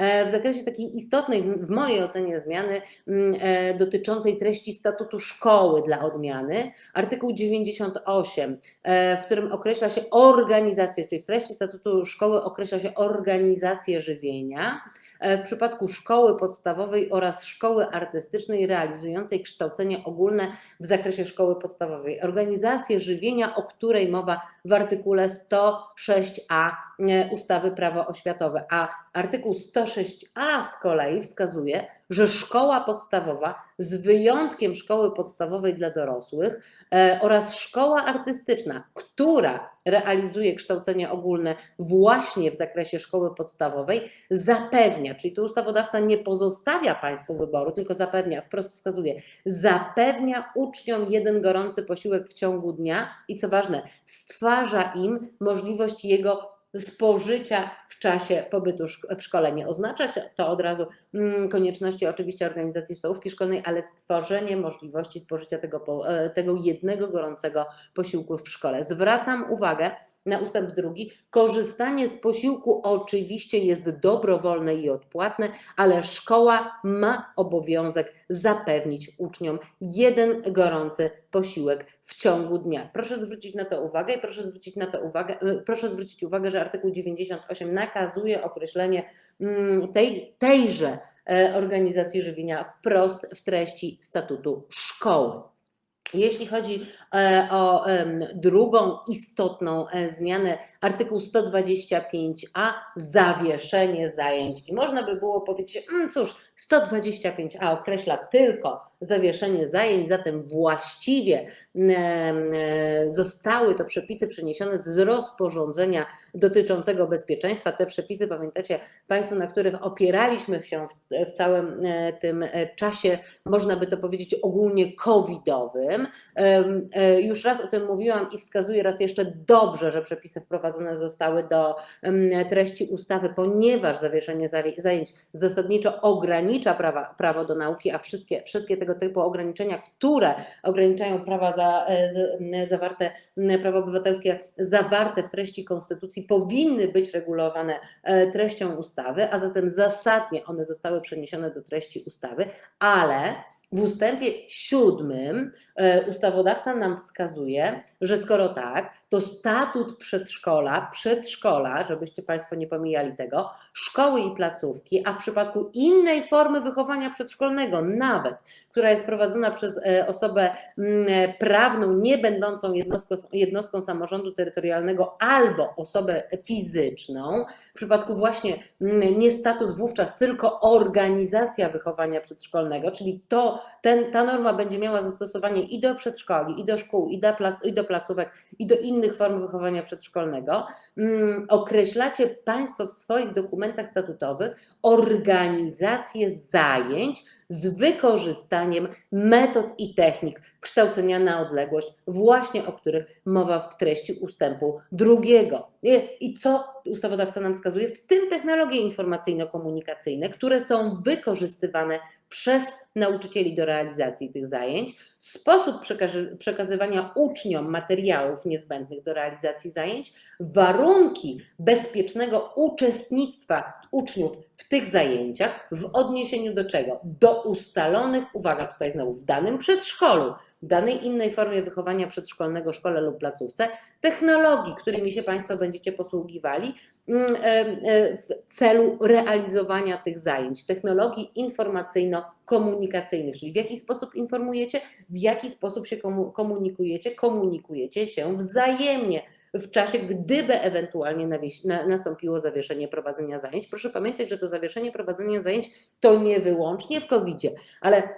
e, w zakresie takiej istotnej, w mojej ocenie, zmiany mm, e, dotyczącej treści statutu szkoły dla odmiany. Artykuł 98, e, w którym określa się organizację, czyli w treści statutu szkoły określa się organizację żywienia. W przypadku szkoły podstawowej oraz szkoły artystycznej realizującej kształcenie ogólne w zakresie szkoły podstawowej. Organizację żywienia, o której mowa w artykule 106a e, ustawy Prawo oświatowe. A artykuł 106a z kolei wskazuje, że szkoła podstawowa, z wyjątkiem szkoły podstawowej dla dorosłych e, oraz szkoła artystyczna, która realizuje kształcenie ogólne właśnie w zakresie szkoły podstawowej, zapewnia, czyli tu ustawodawca nie pozostawia Państwu wyboru, tylko zapewnia, wprost wskazuje, zapewnia uczniom jeden gorący posiłek w ciągu dnia i co ważne, stwarza im możliwość jego spożycia w czasie pobytu w szkole. Nie oznacza to od razu mm, konieczności oczywiście organizacji stołówki szkolnej, ale stworzenie możliwości spożycia tego, e, tego jednego gorącego posiłku w szkole. Zwracam uwagę na ustęp drugi. Korzystanie z posiłku oczywiście jest dobrowolne i odpłatne, ale szkoła ma obowiązek zapewnić uczniom jeden gorący posiłek w ciągu dnia. Proszę zwrócić na to uwagę i proszę zwrócić na to uwagę, e, proszę zwrócić uwagę, że artykuł 98 nakazuje określenie mm, tej, tejże e, organizacji żywienia wprost w treści statutu szkoły. Jeśli chodzi e, o drugą istotną e, zmianę, artykuł 125a, zawieszenie zajęć. I można by było powiedzieć, mm, cóż, 125a określa tylko zawieszenie zajęć, zatem właściwie zostały to przepisy przeniesione z rozporządzenia dotyczącego bezpieczeństwa. Te przepisy, pamiętacie Państwo, na których opieraliśmy się w, całym e, tym e, czasie, można by to powiedzieć ogólnie covidowym. E, Już raz o tym mówiłam i wskazuję raz jeszcze dobrze, że przepisy wprowadzone zostały do treści ustawy, ponieważ zawieszenie zawie- zajęć zasadniczo ogranicza prawa, prawo do nauki, a wszystkie, wszystkie tego typu ograniczenia, które ograniczają prawa za, e, zawarte, m, prawa obywatelskie zawarte w treści Konstytucji powinny być regulowane e, treścią ustawy, a zatem zasadnie one zostały przeniesione do treści ustawy, ale w ustępie siódmym e, ustawodawca nam wskazuje, że skoro tak, to statut przedszkola, przedszkola, żebyście Państwo nie pomijali tego, szkoły i placówki, a w przypadku innej formy wychowania przedszkolnego, nawet, która jest prowadzona przez e, osobę mm, prawną, nie będącą jednostką, jednostką samorządu terytorialnego albo osobę fizyczną, w przypadku właśnie mm, nie statut wówczas, tylko organizacja wychowania przedszkolnego, czyli to, ten, ta norma będzie miała zastosowanie i do przedszkoli, i do szkół, i do, i do placówek, i do innych form wychowania przedszkolnego. Mm, określacie Państwo w swoich dokumentach statutowych organizację zajęć z wykorzystaniem metod i technik kształcenia na odległość, właśnie o których mowa w treści ustępu drugiego. I co ustawodawca nam wskazuje? W tym technologie informacyjno-komunikacyjne, które są wykorzystywane przez nauczycieli do realizacji tych zajęć, sposób przekazy- przekazywania uczniom materiałów niezbędnych do realizacji zajęć, warunki bezpiecznego uczestnictwa uczniów w tych zajęciach w odniesieniu do czego? Do ustalonych, uwaga tutaj znowu, w danym przedszkolu, w danej innej formie wychowania przedszkolnego, szkole lub placówce, technologii, którymi się Państwo będziecie posługiwali mm, w celu realizowania tych zajęć, technologii informacyjno-komunikacyjnych, czyli w jaki sposób informujecie, w jaki sposób się komu- komunikujecie, komunikujecie się wzajemnie w czasie, gdyby ewentualnie nastąpiło zawieszenie prowadzenia zajęć. Proszę pamiętać, że to zawieszenie prowadzenia zajęć to nie wyłącznie w COVID-zie, ale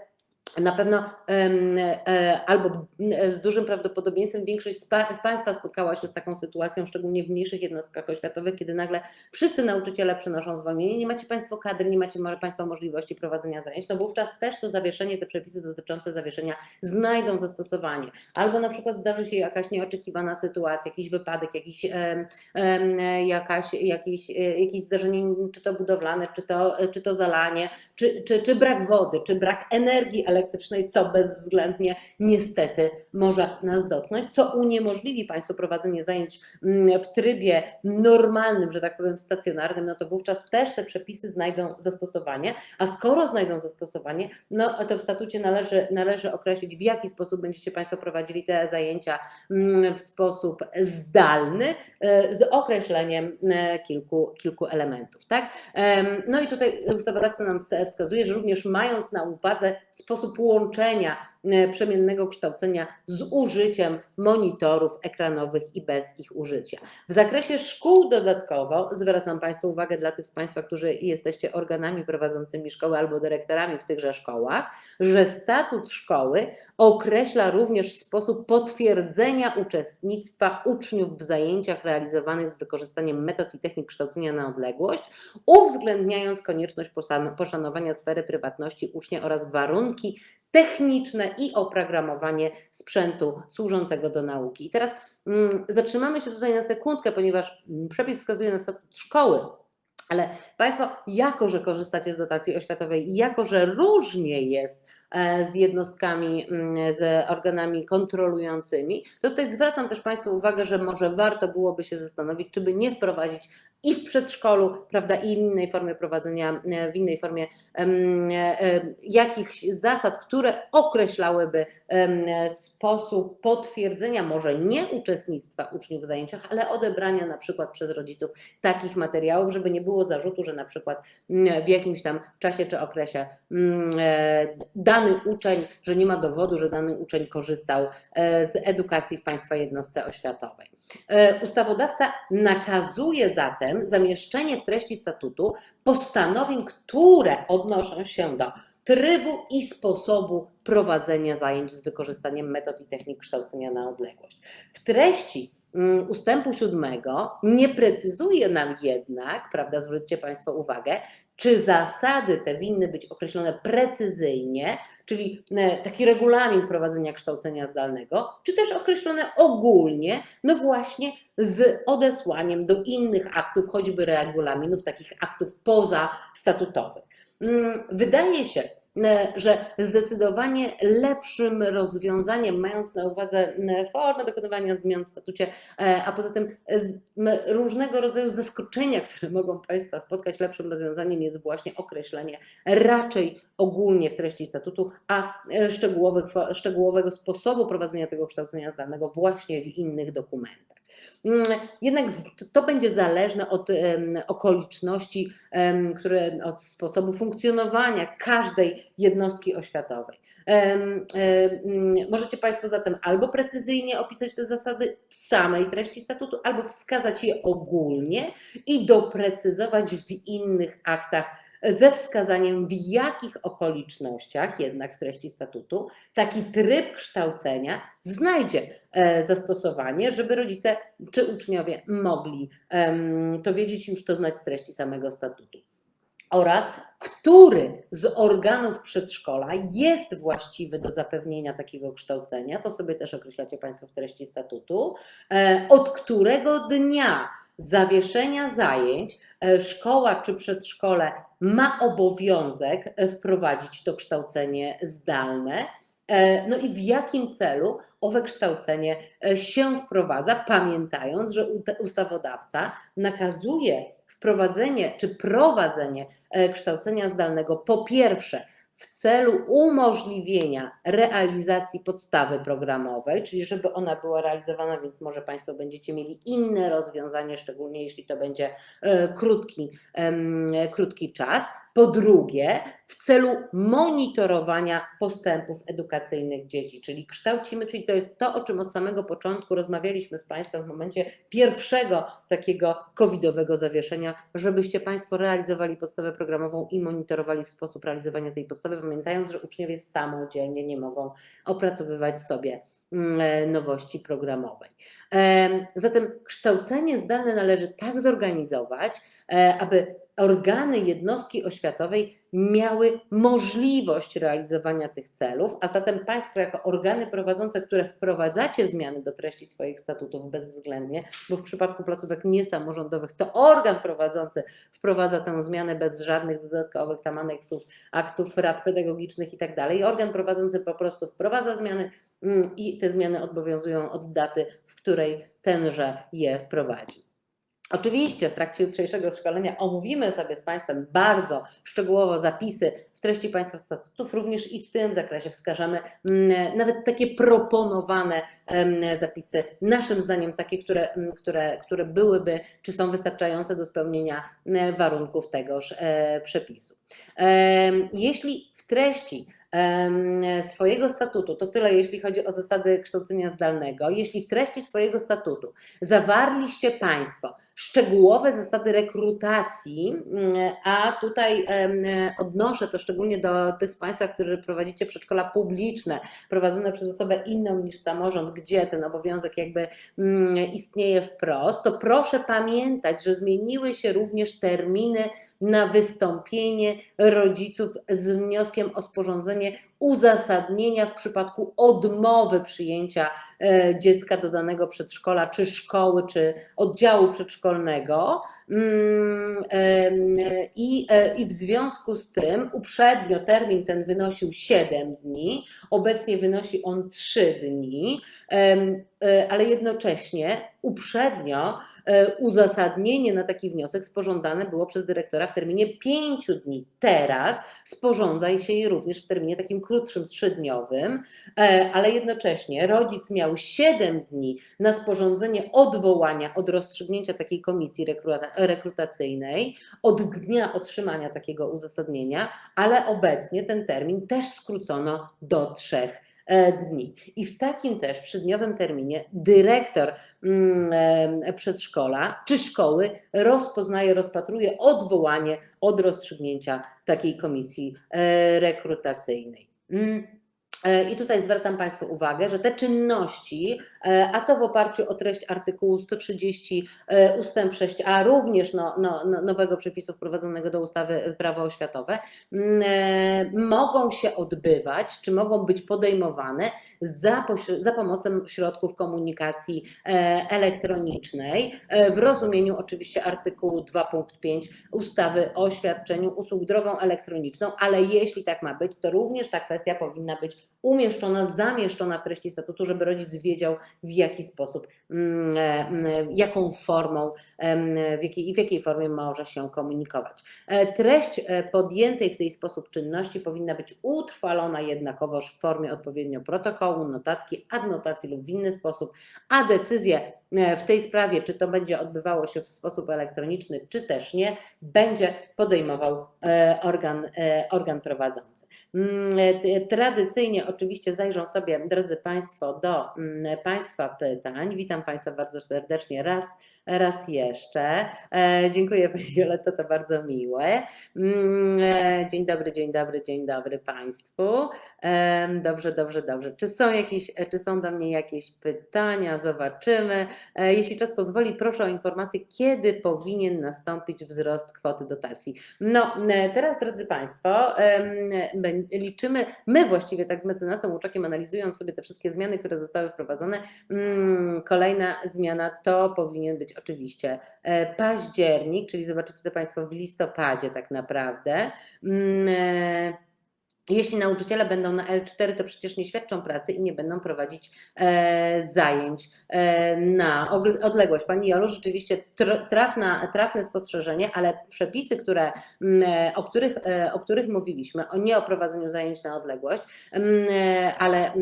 na pewno e, albo m, z dużym prawdopodobieństwem większość z, pa, z Państwa spotkała się z taką sytuacją, szczególnie w mniejszych jednostkach oświatowych, kiedy nagle wszyscy nauczyciele przynoszą zwolnienie, nie macie Państwo kadry, nie macie Państwo możliwości prowadzenia zajęć, no wówczas też to zawieszenie, te przepisy dotyczące zawieszenia znajdą zastosowanie. Albo na przykład zdarzy się jakaś nieoczekiwana sytuacja, jakiś wypadek, jakiś, em, jakaś, jakiś, e, jakieś zdarzenie, czy to budowlane, czy to, czy to zalanie, czy, czy, czy brak wody, czy brak energii elektrycznej, elektrycznej, co bezwzględnie niestety może nas dotknąć, co uniemożliwi Państwu prowadzenie zajęć mm, w trybie normalnym, że tak powiem, stacjonarnym, no to wówczas też te przepisy znajdą zastosowanie, a skoro znajdą zastosowanie, no to w statucie należy, należy określić, w jaki sposób będziecie Państwo prowadzili te zajęcia mm, w sposób zdalny, e, z określeniem e, kilku, kilku elementów. Tak? No i tutaj ustawodawca nam wska- wskazuje, że również mając na uwadze sposób łączenia e, przemiennego kształcenia z użyciem monitorów ekranowych i bez ich użycia. W zakresie szkół dodatkowo zwracam Państwu uwagę dla tych z Państwa, którzy jesteście organami prowadzącymi szkoły albo dyrektorami w tychże szkołach, że statut szkoły określa również sposób potwierdzenia uczestnictwa uczniów w zajęciach realizowanych z wykorzystaniem metod i technik kształcenia na odległość, uwzględniając konieczność poszanowania sfery prywatności ucznia oraz warunki techniczne i oprogramowanie sprzętu służącego do nauki. I teraz mm, zatrzymamy się tutaj na sekundkę, ponieważ mm, przepis wskazuje na statut szkoły. Ale Państwo, jako że korzystacie z dotacji oświatowej i jako że różnie jest e, z jednostkami, mm, z organami kontrolującymi, to tutaj zwracam też Państwu uwagę, że może warto byłoby się zastanowić, czy by nie wprowadzić i w przedszkolu, prawda, i w innej formie prowadzenia, e, w innej formie em, e, jakichś zasad, które określałyby sposób potwierdzenia może nie uczestnictwa uczniów w zajęciach, ale odebrania na przykład przez rodziców takich materiałów, żeby nie było zarzutu, że na przykład mm, w jakimś tam czasie czy okresie mm, e, dany uczeń, że nie ma dowodu, że dany uczeń korzystał e, z edukacji w państwa jednostce oświatowej. E, Ustawodawca nakazuje zatem zamieszczenie w treści statutu postanowień, które odnoszą się do trybu i sposobu prowadzenia zajęć z wykorzystaniem metod i technik kształcenia na odległość. W treści mm, ustępu siódmego nie precyzuje nam jednak, prawda, zwróćcie Państwo uwagę, czy zasady te winny być określone precyzyjnie, czyli e, taki regulamin prowadzenia kształcenia zdalnego, czy też określone ogólnie, no właśnie z odesłaniem do innych aktów, choćby regulaminów, takich aktów pozastatutowych. Mm, Wydaje się, że zdecydowanie lepszym rozwiązaniem, mając na uwadze m, formę dokonywania zmian w statucie, e, a poza tym różnego rodzaju zaskoczenia, które mogą Państwa spotkać, lepszym rozwiązaniem jest właśnie określenie raczej ogólnie w treści statutu, a e, szczegółowego sposobu prowadzenia tego kształcenia zdalnego właśnie w innych dokumentach. Mm, Jednak to będzie zależne od okoliczności, które, od sposobu funkcjonowania każdej jednostki oświatowej. Możecie Państwo zatem albo precyzyjnie opisać te zasady w samej treści statutu, albo wskazać je ogólnie i doprecyzować w innych aktach ze wskazaniem, w jakich okolicznościach jednak w treści statutu taki tryb kształcenia znajdzie e, zastosowanie, żeby rodzice czy uczniowie mogli to wiedzieć i już to znać z treści samego statutu. Oraz który z organów przedszkola jest właściwy do zapewnienia takiego kształcenia, to sobie też określacie Państwo w treści statutu, e, od którego dnia zawieszenia zajęć e, szkoła czy przedszkole ma obowiązek e, wprowadzić to kształcenie zdalne. E, No i w jakim celu owe kształcenie się wprowadza, pamiętając, że ustawodawca nakazuje wprowadzenie czy prowadzenie kształcenia zdalnego po pierwsze w celu umożliwienia realizacji podstawy programowej, czyli żeby ona była realizowana, więc może Państwo będziecie mieli inne rozwiązanie, szczególnie jeśli to będzie e, krótki, krótki czas. Po drugie, w celu monitorowania postępów edukacyjnych dzieci, czyli kształcimy, czyli to jest to, o czym od samego początku rozmawialiśmy z Państwem w momencie pierwszego takiego covidowego zawieszenia, żebyście Państwo realizowali podstawę programową i monitorowali w sposób realizowania tej podstawy, pamiętając, że uczniowie samodzielnie nie mogą opracowywać sobie mm, e, nowości programowej. Em, Zatem kształcenie zdalne należy tak zorganizować, e, aby organy jednostki oświatowej miały możliwość realizowania tych celów, a zatem Państwo, jako organy prowadzące, które wprowadzacie zmiany do treści swoich statutów bezwzględnie, bo w przypadku placówek niesamorządowych to organ prowadzący wprowadza tę zmianę bez żadnych dodatkowych tam aneksów, aktów rad pedagogicznych i tak. Organ prowadzący po prostu wprowadza zmiany mm, i te zmiany obowiązują od daty, w której tenże je wprowadzi. Oczywiście w trakcie jutrzejszego szkolenia omówimy sobie z Państwem bardzo szczegółowo zapisy w treści Państwa statutów, również i w tym zakresie wskażemy mm, nawet takie proponowane zapisy, naszym zdaniem takie, które, mm, które, które byłyby czy są wystarczające do spełnienia mm, warunków tegoż e, przepisu. Jeśli w treści swojego statutu, to tyle jeśli chodzi o zasady kształcenia zdalnego, jeśli w treści swojego statutu zawarliście Państwo szczegółowe zasady rekrutacji, mm, a tutaj odnoszę to szczególnie do tych z Państwa, którzy prowadzicie przedszkola publiczne, prowadzone przez osobę inną niż samorząd, gdzie ten obowiązek jakby mm, istnieje wprost, to proszę pamiętać, że zmieniły się również terminy na wystąpienie rodziców z wnioskiem o sporządzenie uzasadnienia w przypadku odmowy przyjęcia e, dziecka do danego przedszkola, czy szkoły, czy oddziału przedszkolnego. Mm, e, I w związku z tym uprzednio termin ten wynosił 7 dni, obecnie wynosi on 3 dni, e, ale jednocześnie uprzednio uzasadnienie na taki wniosek sporządzane było przez dyrektora w terminie 5 dni. Teraz sporządza się je również w terminie takim krótszym, trzydniowym, e, ale jednocześnie rodzic miał 7 dni na sporządzenie odwołania od rozstrzygnięcia takiej komisji rekruta- rekrutacyjnej od dnia otrzymania takiego uzasadnienia, ale obecnie ten termin też skrócono do trzech e, dni. I w takim też trzydniowym terminie dyrektor mm, e, przedszkola czy szkoły rozpoznaje, rozpatruje odwołanie od rozstrzygnięcia takiej komisji e, rekrutacyjnej. E, I tutaj zwracam Państwu uwagę, że te czynności, e, a to w oparciu o treść artykułu 130 e, ustęp 6a, również no, no, no, nowego przepisu wprowadzonego do ustawy Prawo oświatowe, mm, mogą się odbywać, czy mogą być podejmowane za, za pomocą środków komunikacji elektronicznej, w rozumieniu oczywiście artykułu 2 punkt 5 ustawy o świadczeniu usług drogą elektroniczną, ale jeśli tak ma być, to również ta kwestia powinna być umieszczona, zamieszczona w treści statutu, żeby rodzic wiedział w jaki sposób, mm, e, mm, jaką formą, em, w jakiej, w jakiej formie może się komunikować. E, Treść e, podjętej w tej sposób czynności powinna być utrwalona jednakowoż w formie odpowiednio protokołu, notatki, adnotacji lub w inny sposób, a decyzję e, w tej sprawie, czy to będzie odbywało się w sposób elektroniczny, czy też nie, będzie podejmował e, organ, e, organ prowadzący. Mm, Tradycyjnie oczywiście zajrzą sobie, drodzy Państwo, do mm, Państwa pytań. Witam Państwa bardzo serdecznie raz, raz jeszcze. E, Dziękuję Pani Violetto, to bardzo miłe. Mm, e, Dzień dobry, dzień dobry, dzień dobry Państwu. Dobrze, dobrze, dobrze. Czy są, jakieś, e, czy są do mnie jakieś pytania? Zobaczymy. Jeśli czas pozwoli, proszę o informację, kiedy powinien nastąpić wzrost kwoty dotacji. No, teraz, drodzy Państwo, liczymy, my właściwie tak z mecenasem Łuczakiem analizując sobie te wszystkie zmiany, które zostały wprowadzone, mm, kolejna zmiana to powinien być oczywiście e, październik, czyli zobaczycie to Państwo w listopadzie tak naprawdę. Jeśli nauczyciele będą na L4, to przecież nie świadczą pracy i nie będą prowadzić e, zajęć e, na odległość. Pani Jolu, rzeczywiście tr- trafna, trafne spostrzeżenie, ale przepisy, które, e, o, których, e, o których mówiliśmy, o nie o prowadzeniu zajęć na odległość, e, ale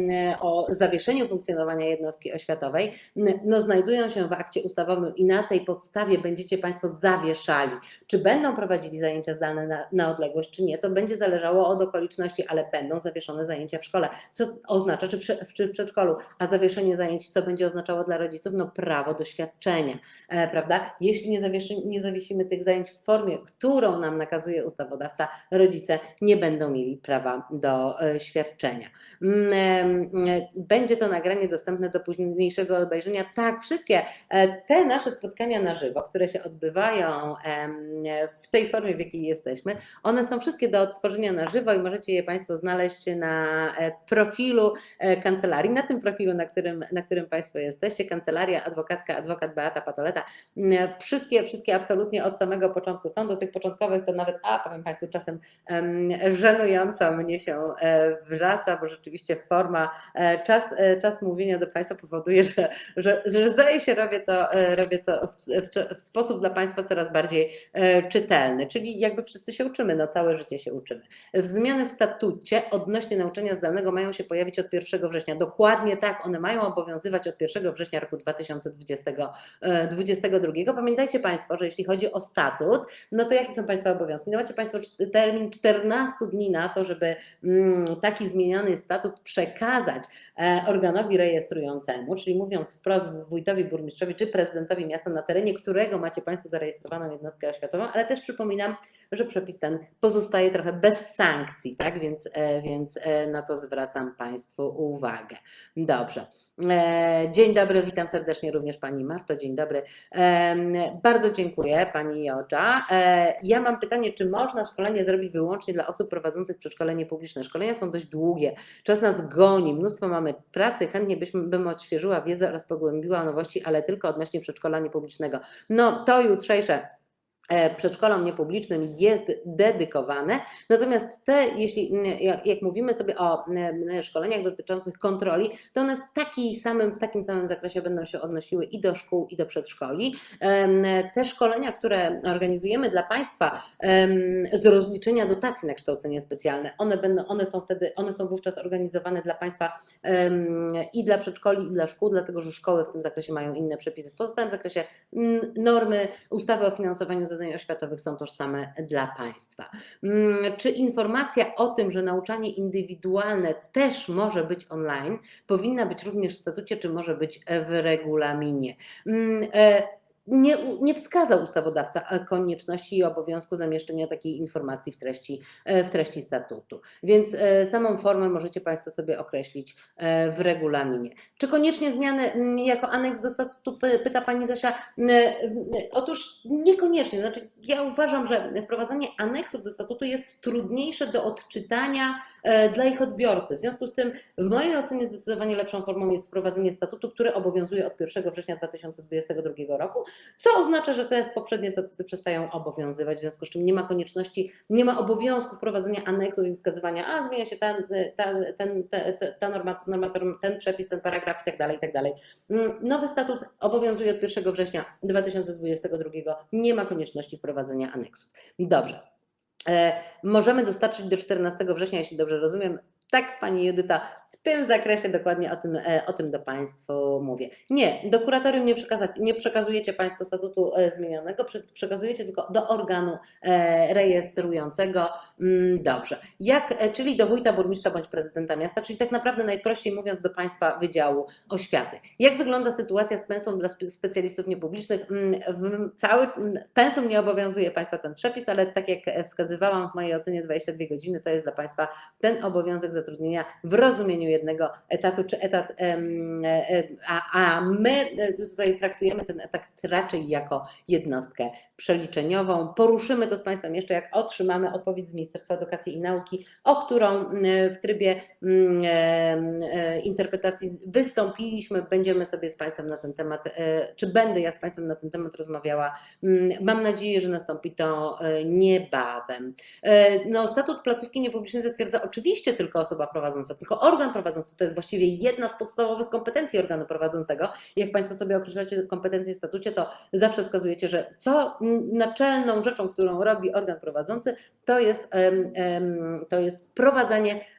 o zawieszeniu funkcjonowania jednostki oświatowej, no, znajdują się w akcie ustawowym i na tej podstawie będziecie Państwo zawieszali. Czy będą prowadzili zajęcia zdalne na, na odległość, czy nie, to będzie zależało od okoliczności ale będą zawieszone zajęcia w szkole. Co oznacza, czy w, czy w przedszkolu, a zawieszenie zajęć, co będzie oznaczało dla rodziców? No prawo do świadczenia, e, prawda? Jeśli nie, zawieszy, nie zawiesimy tych zajęć w formie, którą nam nakazuje ustawodawca, rodzice nie będą mieli prawa do e, świadczenia. Mm, e, Będzie to nagranie dostępne do późniejszego obejrzenia. Tak, wszystkie te nasze spotkania na żywo, które się odbywają w tej formie, w jakiej jesteśmy, one są wszystkie do odtworzenia na żywo i możecie je Państwo znaleźć na e, profilu e, kancelarii, na tym profilu, na którym, na którym Państwo jesteście, Kancelaria Adwokacka, adwokat Beata Patoleta. Mm, Wszystkie, wszystkie absolutnie od samego początku są, do tych początkowych to nawet, a powiem Państwu, czasem em, żenująco mnie się e, wraca, bo rzeczywiście forma, e, czas, e, czas mówienia do Państwa powoduje, że, że, że zdaje się robię to, e, robię to w, w, w sposób dla Państwa coraz bardziej e, czytelny, czyli jakby wszyscy się uczymy, no całe życie się uczymy. W zmiany w statucie odnośnie nauczania zdalnego mają się pojawić od 1 września. Dokładnie tak, one mają obowiązywać od 1 września roku 2022. Pamiętajcie Państwo, że jeśli chodzi o statut, no to jakie są Państwa obowiązki? No macie Państwo termin 14 dni na to, żeby mm, taki zmieniony statut przekazać e, organowi rejestrującemu, czyli mówiąc wprost wójtowi, burmistrzowi czy prezydentowi miasta, na terenie którego macie Państwo zarejestrowaną jednostkę oświatową, ale też przypominam, że przepis ten pozostaje trochę bez sankcji, tak? Więc, e, więc e, na to zwracam Państwu uwagę. Dobrze. E, Dzień dobry, witam serdecznie również Pani Marto, dzień dobry. Bardzo dziękuję Pani Jocza. Ja mam pytanie, czy można szkolenie zrobić wyłącznie dla osób prowadzących przedszkole niepubliczne? Szkolenia są dość długie, czas nas goni, mnóstwo mamy pracy, chętnie byśmy, bym odświeżyła wiedzę oraz pogłębiła nowości, ale tylko odnośnie przedszkola niepublicznego. No to jutrzejsze przedszkolom niepublicznym jest dedykowane. Natomiast te, jeśli jak, jak mówimy sobie o szkoleniach dotyczących kontroli, to one w, takiej samym, w takim samym zakresie będą się odnosiły i do szkół, i do przedszkoli. Te szkolenia, które organizujemy dla Państwa z rozliczenia dotacji na kształcenie specjalne, one, będą, one są wtedy, one są wówczas organizowane dla Państwa i dla przedszkoli, i dla szkół, dlatego że szkoły w tym zakresie mają inne przepisy. W pozostałym zakresie normy ustawy o finansowaniu zadań oświatowych są tożsame dla państwa. Mm, Czy informacja o tym, że nauczanie indywidualne też może być online, powinna być również w statucie, czy może być w regulaminie? Nie, nie wskazał ustawodawca konieczności i obowiązku zamieszczenia takiej informacji w treści, e, w treści statutu. Więc e, samą formę możecie Państwo sobie określić e, w regulaminie. Czy koniecznie zmiany jako aneks do statutu, py- pyta Pani Zosia, Otóż niekoniecznie. Znaczy, ja uważam, że wprowadzanie aneksów do statutu jest trudniejsze do odczytania dla ich odbiorcy. W związku z tym, w mojej ocenie, zdecydowanie lepszą formą jest wprowadzenie statutu, który obowiązuje od 1 września 2022 roku, co oznacza, że te poprzednie statuty przestają obowiązywać, w związku z czym nie ma konieczności, nie ma obowiązku wprowadzenia aneksów i wskazywania, a zmienia się ten, ta, ten, te, te, ta norma, norma, ten przepis, ten paragraf i tak dalej, i tak dalej. Mm, Nowy statut obowiązuje od 1 września 2022. Nie ma konieczności wprowadzenia aneksów. Dobrze. E, możemy dostarczyć do 14 września, jeśli dobrze rozumiem. Tak, Pani Judyta, w tym zakresie dokładnie o tym, e, o tym do Państwu mówię. Nie, do kuratorium nie, nie przekazujecie Państwo statutu e, zmienionego, prze- przekazujecie tylko do organu e, rejestrującego. Mm, Dobrze. Jak, czyli do wójta, burmistrza bądź prezydenta miasta, czyli tak naprawdę najprościej mówiąc do Państwa Wydziału Oświaty. Jak wygląda sytuacja z pensum dla spe- specjalistów niepublicznych? Mm, cały mm, pensum nie obowiązuje Państwa ten przepis, ale tak jak wskazywałam w mojej ocenie 22 godziny, to jest dla Państwa ten obowiązek zatrudnienia w rozumieniu jednego etatu, czy etat, e, e, a, a my e, tutaj traktujemy ten etat raczej jako jednostkę przeliczeniową. Poruszymy to z Państwem jeszcze, jak otrzymamy odpowiedź z Ministerstwa Edukacji i Nauki, o którą w trybie interpretacji wystąpiliśmy. Będziemy sobie z Państwem na ten temat, czy będę ja z Państwem na ten temat rozmawiała. Mam nadzieję, że nastąpi to niebawem. No, statut placówki niepublicznej zatwierdza oczywiście tylko osoba prowadząca, tylko organ organ prowadzący to jest właściwie jedna z podstawowych kompetencji organu prowadzącego. Jak Państwo sobie określacie kompetencje w statucie, to zawsze wskazujecie, że co naczelną rzeczą, którą robi organ prowadzący, to jest, to jest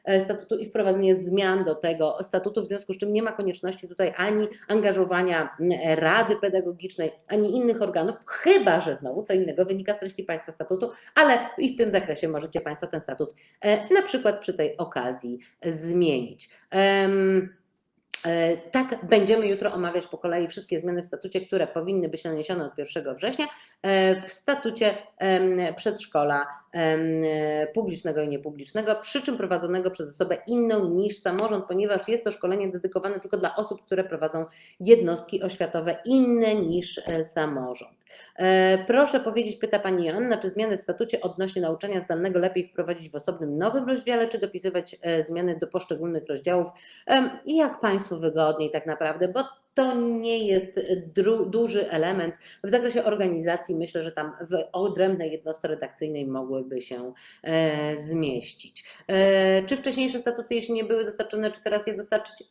e, statutu i wprowadzenie zmian do tego statutu, w związku z czym nie ma konieczności tutaj ani angażowania Rady Pedagogicznej, ani innych organów, chyba że znowu co innego wynika z treści Państwa statutu, ale i w tym zakresie możecie Państwo ten statut e, na przykład przy tej okazji zmienić. E, tak, będziemy jutro omawiać po kolei wszystkie zmiany w statucie, które powinny być naniesione od 1 września w statucie przedszkola publicznego i niepublicznego, przy czym prowadzonego przez osobę inną niż samorząd, ponieważ jest to szkolenie dedykowane tylko dla osób, które prowadzą jednostki oświatowe inne niż e, samorząd. E, proszę powiedzieć, pyta Pani Joanna, czy zmiany w statucie odnośnie nauczania zdalnego lepiej wprowadzić w osobnym nowym rozdziale, czy dopisywać e, zmiany do poszczególnych rozdziałów? Jak Państwu wygodniej tak naprawdę, bo to nie jest duży element. W zakresie organizacji myślę, że tam w odrębnej jednostce redakcyjnej mogłyby się e, zmieścić. E, czy wcześniejsze statuty, jeśli nie były dostarczone, czy teraz je dostarczyć?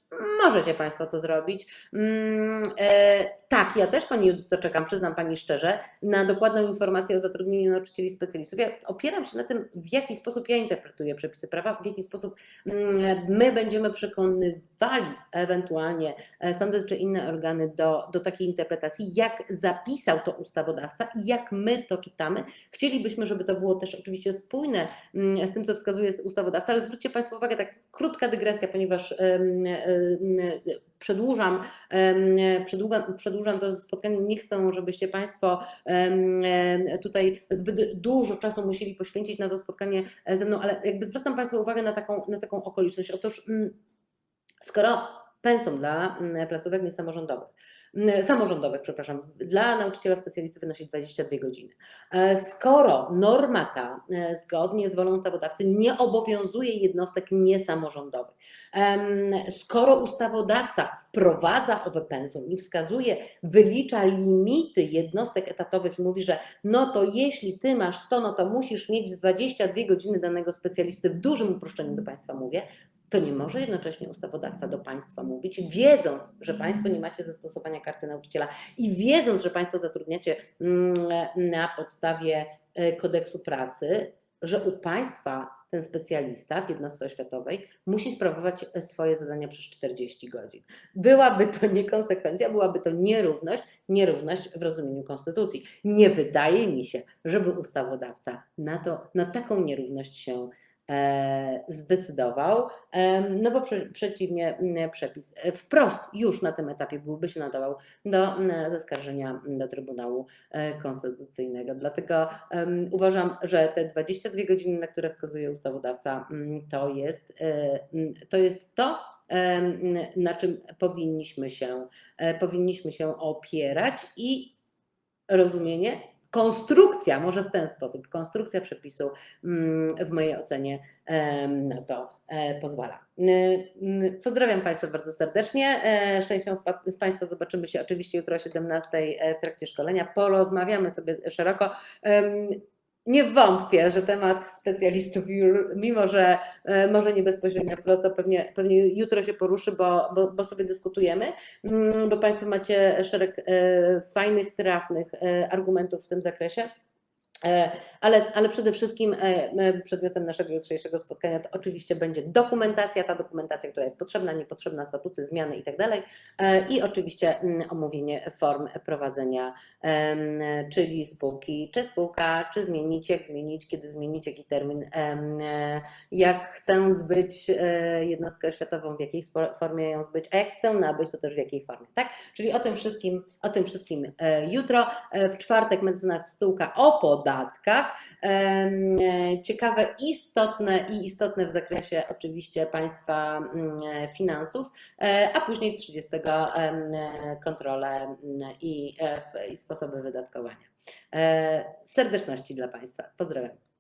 Możecie Państwo to zrobić. Mm, e, tak, ja też Pani to czekam, przyznam Pani szczerze, na dokładną informację o zatrudnieniu nauczycieli specjalistów. Ja opieram się na tym, w jaki sposób ja interpretuję przepisy prawa, w jaki sposób mm, my będziemy przekonywali ewentualnie e, sądy czy inne inne organy do, do takiej interpretacji, jak zapisał to ustawodawca i jak my to czytamy. Chcielibyśmy, żeby to było też oczywiście spójne mm, z tym, co wskazuje ustawodawca, ale zwróćcie Państwo uwagę, tak krótka dygresja, ponieważ przedłużam, przedłużam, przedłużam to spotkanie. Nie chcę, żebyście Państwo tutaj zbyt dużo czasu musieli poświęcić na to spotkanie ze mną, ale jakby zwracam Państwu uwagę na taką, na taką okoliczność. Otóż mm, skoro pensum dla mm, placówek niesamorządowych mm, samorządowych, przepraszam, dla nauczyciela specjalisty wynosi 22 godziny. E, skoro norma ta, e, zgodnie z wolą ustawodawcy, nie obowiązuje jednostek niesamorządowych, skoro ustawodawca wprowadza owe pensum i wskazuje, wylicza limity jednostek etatowych i mówi, że no to jeśli ty masz 100, no to musisz mieć 22 godziny danego specjalisty, w dużym uproszczeniu do Państwa mówię, to nie może jednocześnie ustawodawca do Państwa mówić, wiedząc, że Państwo nie macie zastosowania karty nauczyciela i wiedząc, że Państwo zatrudniacie mm, na podstawie e, kodeksu pracy, że u Państwa ten specjalista w jednostce oświatowej musi sprawować swoje zadania przez 40 godzin. Byłaby to niekonsekwencja, byłaby to nierówność, nierówność w rozumieniu konstytucji. Nie wydaje mi się, żeby ustawodawca na, to, na taką nierówność się zdecydował, no bo przeciwnie przepis e, wprost już na tym etapie byłby się nadawał do zaskarżenia do Trybunału e, Konstytucyjnego. Dlatego uważam, że te 22 godziny, na które wskazuje ustawodawca, to jest to, jest to na czym powinniśmy się, powinniśmy się opierać i rozumienie konstrukcja, może w ten sposób, konstrukcja przepisu mm, w mojej ocenie na to e, pozwala. Pozdrawiam Państwa bardzo serdecznie. E, szczęścią z Państwa zobaczymy się oczywiście jutro o 17 e, w trakcie szkolenia. Porozmawiamy sobie szeroko. Nie wątpię, że temat specjalistów, mimo że e, może nie bezpośrednio prosto, pewnie, pewnie jutro się poruszy, bo, bo, bo sobie dyskutujemy, mm, bo Państwo macie szereg e, fajnych, trafnych e, argumentów w tym zakresie. E, ale, ale przede wszystkim e, przedmiotem naszego jutrzejszego spotkania to oczywiście będzie dokumentacja, ta dokumentacja, która jest potrzebna, niepotrzebna, statuty, zmiany itd. Tak e, I oczywiście mm, omówienie form prowadzenia, czyli spółki, czy spółka, czy zmienić, jak zmienić, kiedy zmienić, jaki termin, jak chcę zbyć jednostkę oświatową, w jakiej formie ją zbyć, a jak chcę nabyć, to też w jakiej formie. Tak? Czyli o tym wszystkim, o tym wszystkim jutro. W czwartek mecenas Stółka o podatkach podatkach. Ciekawe, istotne i istotne w zakresie oczywiście państwa mm, finansów, e, a później 30 kontrolę mm, i, e, i sposoby wydatkowania. E, serdeczności dla Państwa. Pozdrawiam.